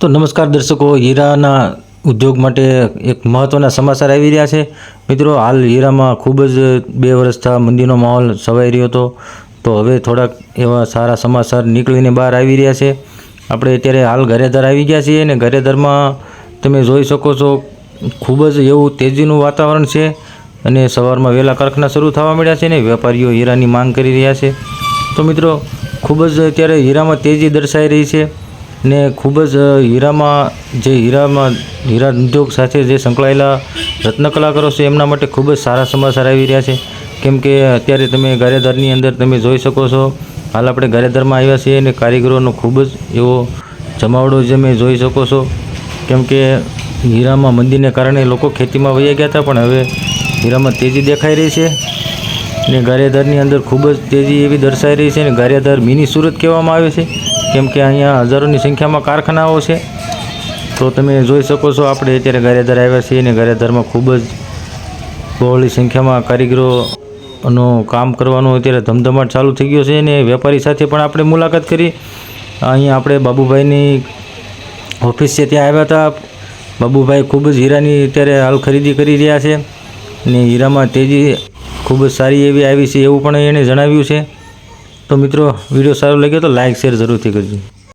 તો નમસ્કાર દર્શકો, હીરાના ઉદ્યોગ માટે એક મહત્ત્વના સમાચાર આવી રહ્યા છે. મિત્રો, હાલ હીરામાં ખૂબ જ બે વર્ષથી મંદીનો માહોલ છવાઈ રહ્યો હતો. તો હવે થોડાક એવા સારા સમાચાર નીકળીને બહાર આવી રહ્યા છે. આપણે અત્યારે હાલ ઘરેધર આવી ગયા છીએ અને ઘરેધરમાં તમે જોઈ શકો છો, ખૂબ જ એવું તેજીનું વાતાવરણ છે અને સવારમાં વહેલા કારખાના શરૂ થવા મળ્યા છે ને વેપારીઓ હીરાની માંગ કરી રહ્યા છે. તો મિત્રો, ખૂબ જ અત્યારે હીરામાં તેજી દર્શાઈ રહી છે. ને ખૂબ જ હીરામાં, જે હીરામાં, હીરા ઉદ્યોગ સાથે જે સંકળાયેલા રત્ન કલાકારો છે, એમના માટે ખૂબ જ સારા સમાચાર આવી રહ્યા છે. કેમ કે અત્યારે તમે ગારેધરની અંદર તમે જોઈ શકો છો, હાલ આપણે ગારેધરમાં આવ્યા છીએ અને કારીગરોનો ખૂબ જ એવો જમાવડો જે તમે જોઈ શકો છો. કેમ કે હીરામાં મંદીને કારણે લોકો ખેતીમાં વહી ગયા હતા, પણ હવે હીરામાં તેજી દેખાઈ રહી છે. ને ગારેદારની અંદર ખૂબ જ તેજી એવી દર્શાઈ રહી છે અને ગારેદાર મિની સુરત કહેવામાં આવે છે. કેમ કે અહીંયા હજારોની સંખ્યામાં કારખાનાઓ છે. તો તમે જોઈ શકો છો, આપણે અત્યારે ગારિયાધાર આવ્યા છીએ અને ગારિયાધારમાં ખૂબ જ બહોળી સંખ્યામાં કારીગરોનું કામ કરવાનું અત્યારે ધમધમાટ ચાલુ થઈ ગયો છે અને વેપારી સાથે પણ આપણે મુલાકાત કરી. અહીંયા આપણે બાબુભાઈની ઓફિસ છે, ત્યાં આવ્યા હતા. બાબુભાઈ ખૂબ જ હીરાની અત્યારે હાલ ખરીદી કરી રહ્યા છે ને હીરામાં તેજી ખૂબ જ સારી એવી આવી છે એવું પણ એણે જણાવ્યું છે. તો મિત્રો વીડિયો સારો લાગ્યો તો લાઇક શેર જરૂરથી કરજો.